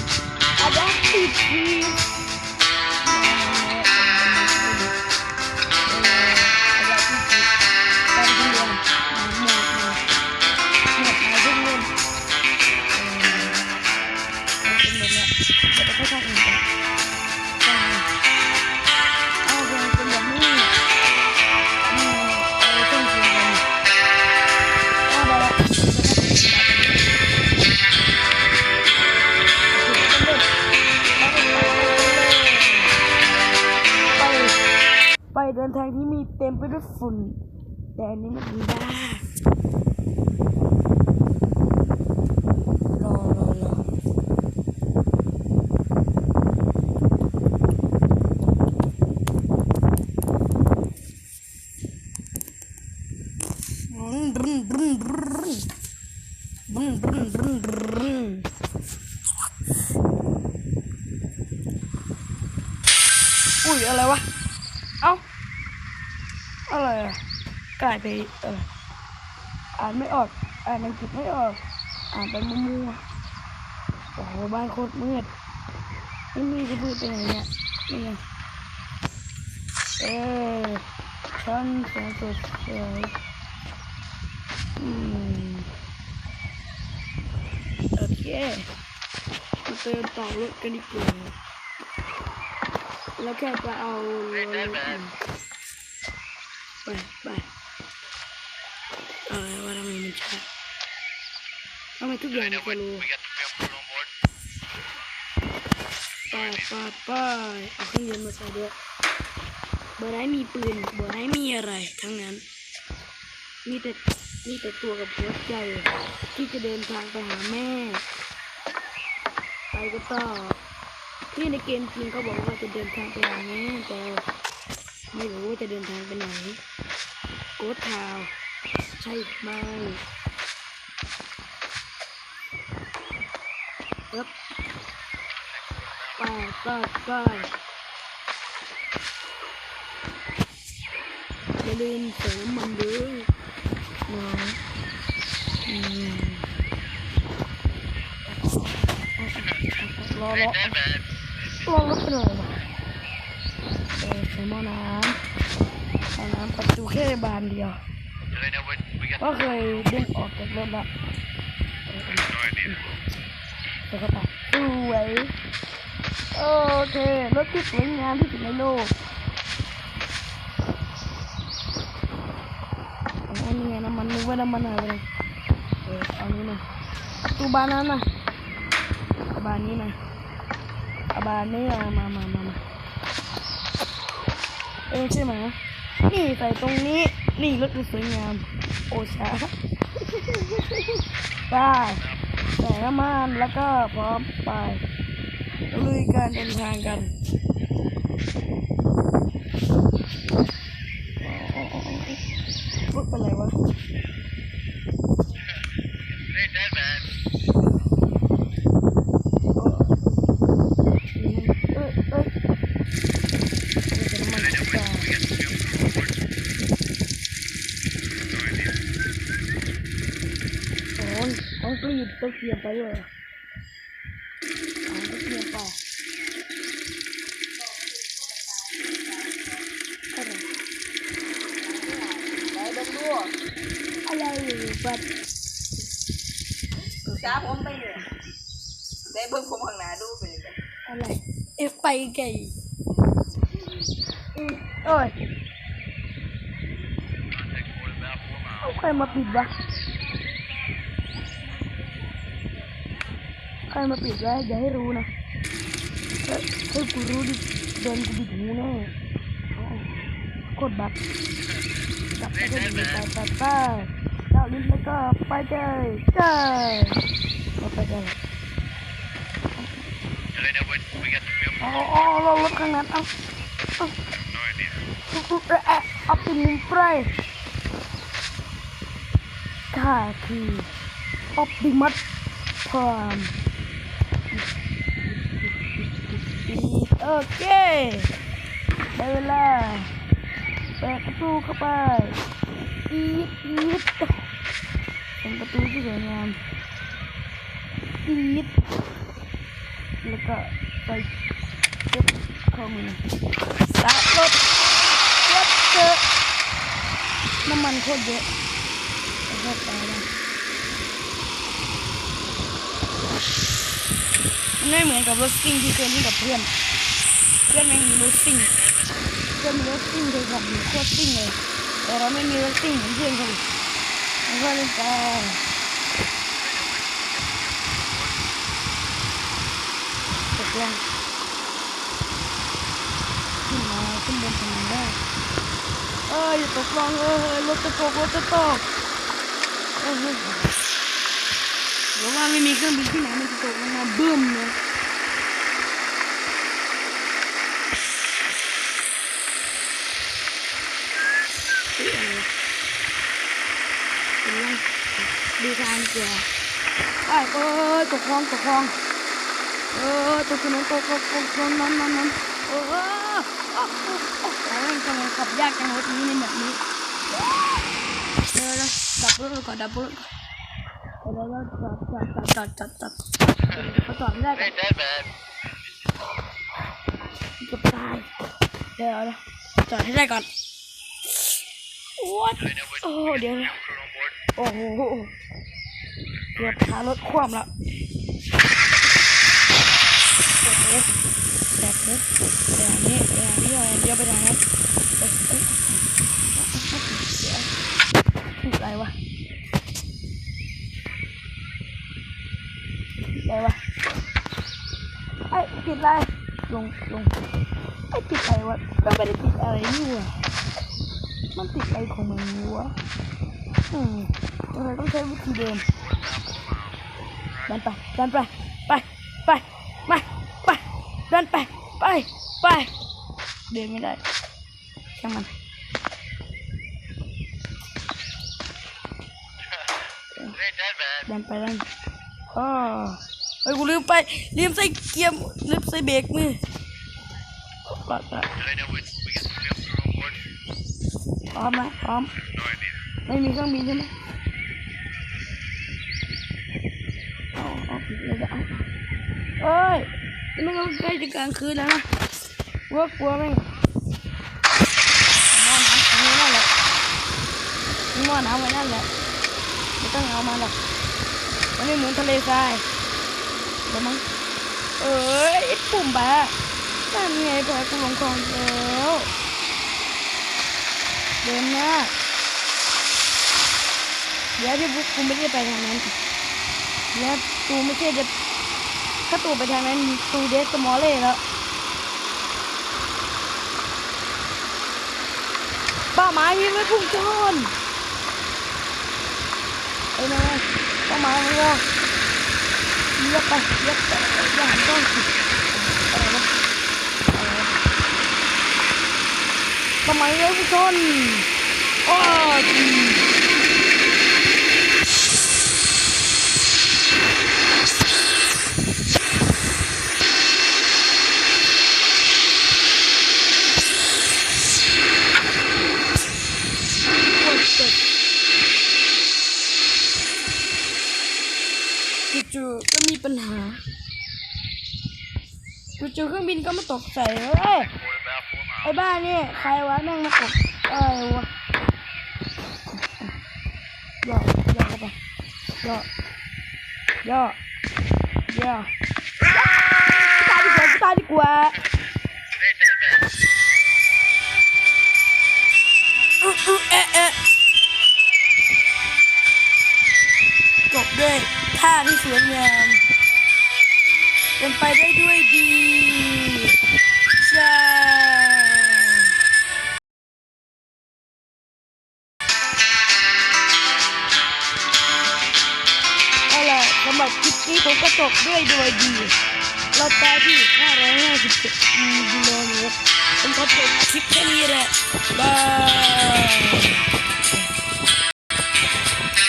I'm actually free. ไปเดินทางที่มีเต็มไปด้วยฝุ่น แต่อันนี้มันดีมากรอรอรออุ้ยอะไรวะ ไปเอออ่านไม่ออก อ่านอังกฤษไม่ออก อ่านไปมั่วๆโอ้โหบ้านโคตรมืดไม่มีจะมืดไปไหนเนี่ยนี่ไงเออชั้นสองสดสวยอืมโอเคมาเติมต่อรถกันดีกว่าแล้วแค่จะเอาไปไป เออว่าทำไมมันช้าทำไมทุกอย่างมันจะรู้ไปไปไปเอาเครื่องยนต์มาใส่ด้วยบอร์ไหนมีปืนบอร์ไหนมีอะไร ทั้งนั้น มีแต่มีแต่ตัวกับหัวใจ ที่จะเดินทางไปหาแม่ ไปก็ต่อที่ในเกมจริงเขาบอกว่าจะเดินทางไปหาแม่แต่ไม่รู้ว่าจะเดินทางไปไหน โกดทาว ใช่ไหมครับไปไปไปอย่าลืมเติมมันด้วยนะอืมรอรอ Hey, Dead man. ลอรถไปเลยวะเออใส่หม้อน้ำหม้อน้ำประตูแค่บานเดียว ก็เคยเด้งออกจากรถละเออ No idea. เดี๋ยวเข้าไปสวยโอเครถที่สวยงามที่สุดในโลกอันนี้ไงน้ำมันนึกว่าน้ำมันอะไรเออเอานี้หน่อยประตูบานนั้นะบานี้น่อยเอาบานนี้อามามามามาเออใช่ไหมนี่ใส่ตรงนี้ นี่รถสวยงาม โอชาได้ใส่น้ำมันแล้วก็พร้อมไปลุยการเดินทางกันรถเป็นไรวะ Hey, Dead man. เอ้ยเอ้ยเดี๋ยวน้ำมัน Do they know จะ what we got the film crew on board? No idea. โอ้ย ต้องกรีดต้องเกียร์ไปด้วยอะต้องเกียร์ไปอะไรอะไรอยู่บัดจ้าผมไปเลยได้เบิ่งผมข้างหน้าดูไปเลยอะไรเอฟไปไก่อืมโอ้ย Takes more than about four เอา miles. ใครมาปิดวะ ใครมาปิดไว้อย่าให้รู้นะถ้าถ้กูรู้ดิโดนกูบิดหูแน่เอาโคตรบัดกลับไปได้ดีไปไปไปเจ้าลิ้นแล้วก็ไปเลยเจ้าเราไปกัน Do they know what we got the film อ๋อ crew อ๋อ on board? เรถข้างนั้นเอาเอา No idea. เอ๊ะอาเป็นมุมไพรข้าคือออปติมัสพราม โอเคได้เวลาเปิดประตูเข้าไปอีดอีดเป็นประตูที่สวยงามอีดแล้วก็ไปเก็บข้อมือสตาร์ทรถรถเจอน้ำมันโคตรเยอะแล้วก็ไปแล้วมันไม่เหมือนกับรถซิ่งที่เคยเล่นกับเพื่อน เพื่อนแม่งมีรถซิ่งเพื่อนมีรถซิ่งเคยขับอยู่โคตรซิ่งเลย แต่เราไม่มีรถซิ่งเหมือนเพื่อนเขาเลยแล้วก็เล่นไปตกลงขึ้นมาขึ้นบนถนนได้เอ้ยตกลงเอ้ยรถจะตกรถจะตกเอ้ยเฮ้ยเดี๋ยวว่าไม่มีเครื่องบินที่ไหนมันจะตกลงมาบึ้มเลย ที่อะไรเป็นไง ดูทางเกียร์ไอ้เอ้ยตกคลองตกคลอง เออตกถนนตกตกตกถนนนั้นนั้นนั้นเออเออเออเออโอ้โหทำไมขับยากจังรถนี้ในแบบนี้เดี๋ยวนะดับรถก่อนดับรถก่อนเดี๋ยวเราจอดจอดจอดจอดจอดเขาจอดไม่ได้ก่อน Hey, dead man. เกือบตายเดี๋ยวนะจอดให้ได้ก่อนวัด I know what โอ้เดี๋ยว crew on board. โอ้โห เกือบพารถคว่ำแล้วแบบนี้แบบนี้แบบนี้แบบนี้เดียวไปทางนั้นเอ้ยเอ้ยเดี๋ยวผิดอะไรวะผิดอะไรวะไอ้ยผิดอะไรลงลงไอ้ยผิดอะไรวะก็ไม่ได้ผิดอะไรนี่หว่ามันติดอะไรของมันวะอืมเราต้องใช้วิธีเดิม ดินไปเดินไปไปไปมาไปเดินไปไปไปเดินไม่ได้ช่างมัน Hey, dead man. เดินไปเดินอ๋อเฮ้ยกูลืมไปลืมใส่เกียร์ลืมใส่เบรกมือปลอดภัย I know what we got the film crew on board. พร้อมไหมพร้อม No idea. ไม่มีเครื่องบินใช่ไหม เอาเอาผิดเลยจะเอาเอ้ยมันก็ใกล้จะกลางคืนแล้วนะกลัวกลัวไหมนอนน้ำตรงนี้นั่นแหละมึงนอนน้ำไว้นั่นแหละไม่ต้องเอามาหรอกมันไม่เหมือนทะเลทรายเดี๋ยวมั้งเอ้ยปุ่มแบะนั่ไงแพ้กูลงคลองแล้วเดินหน้าเดี๋ยวพี่บุ๊คคงไม่ได้ไปทางนั้น เดี๋ยวตูไม่ใช่จะถ้าตูไปทางนั้นตูเดสสมอลเล่แล้วป้าหมายพี่ไม่พุ่งชนไอ้แม่ป้าหมายของเราเลี้ยบไปเลี้ยบไปอย่าหันกล้องอะไรวะอะไรวะเป้าหมายไม่พุ่งชนโอ้ย โคตรเจ็บจู่ๆก็มีปัญหา จู่ๆเครื่องบินก็มาตกใส่เอ้ยไอ้บ้านี่ใครวะแม่งมาตกเอ้ยวะย่อย่อเข้าไปย่อย่อย่อตายดีกว่าตายดีกว่าโอื้ออื้อเอะเอะจบด้วยท่าที่สวยงาม เป็นไปได้ด้วยดีใช่เอาล่ะสำหรับคลิปนี้ผมก็จบด้วยโดยดี เราตายที่557กิโลเมตรผมขอจบคลิปแค่นี้แหละบาย